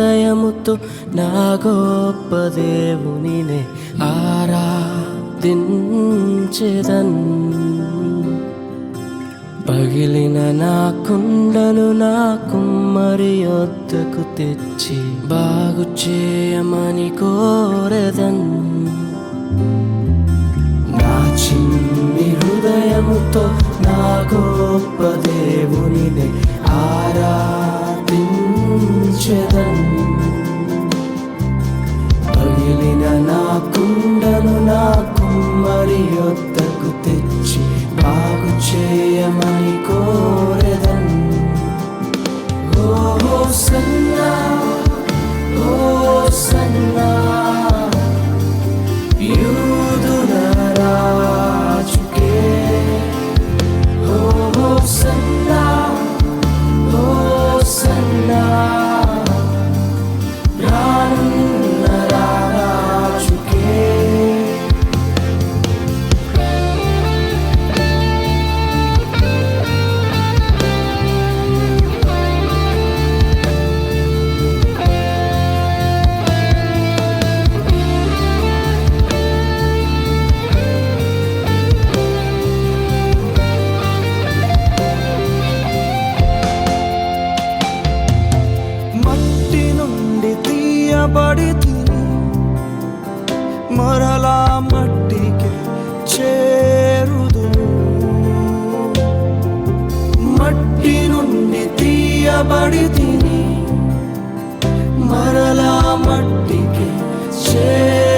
హృదయముతో నా గొప్ప దేవునినే ఆరాధించెదన్. పగిలిన నా కుండను నా కుమ్మరి వద్దకు తెచ్చి బాగు చేయమని కోరదన్. నా చిన్ని హృదయముతో నా గొప్ప దేవునిని ఆరా మరలా మట్టికి చేరుదు. మట్టి నుండి తీయబడి తిని మరలా మట్టికి చేరు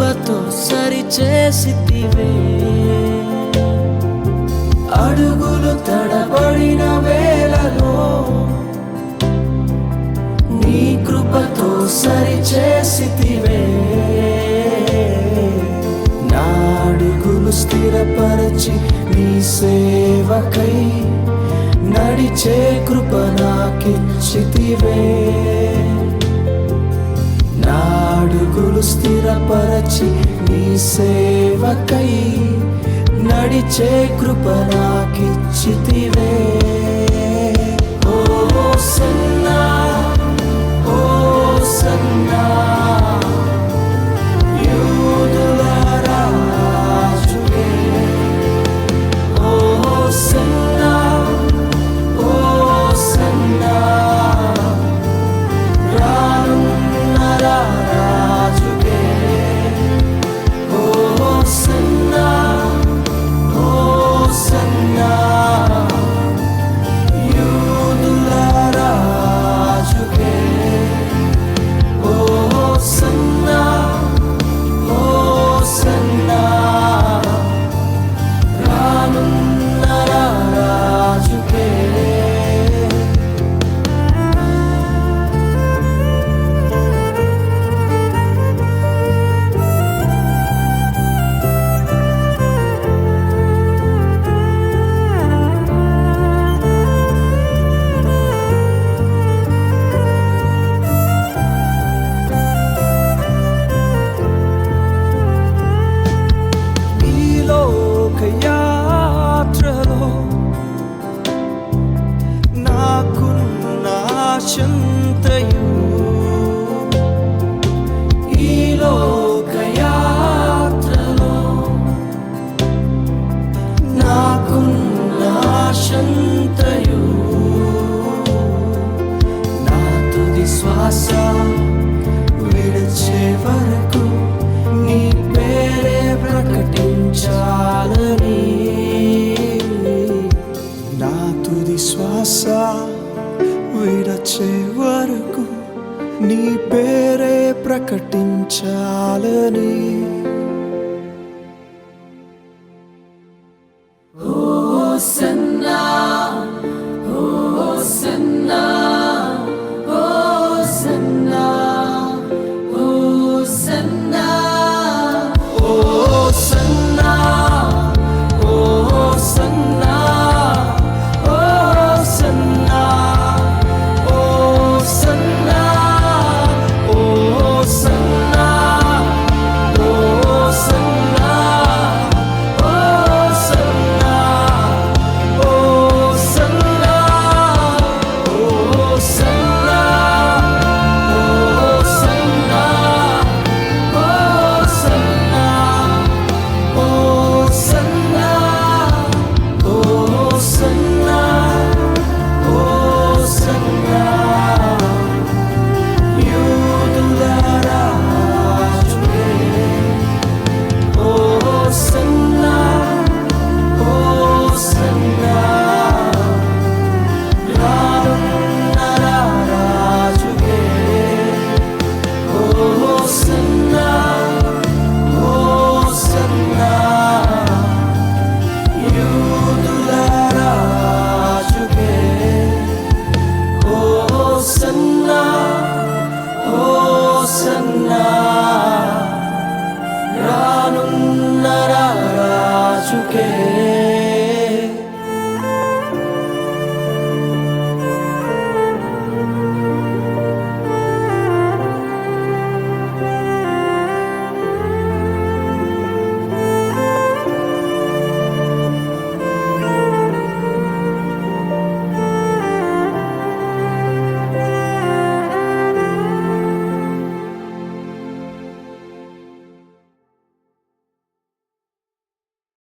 కృపతో సరిచేసితివే. అడుగులు తడబడిన వేళలో నీ కృపతో సరిచేసితివే. నా అడుగులు స్థిరపరచి నీ సేవకై నడిచే కృప నాకిచ్చితివే. నాడుగులు స్థిరపరచి నీ సేవకై నడిచే కృప నాకిచ్చితివే. ఓ సన్నా ఓ సన్నా. no mundo. 什么？విడచే వరకు నీ పేరే ప్రకటించాలని again.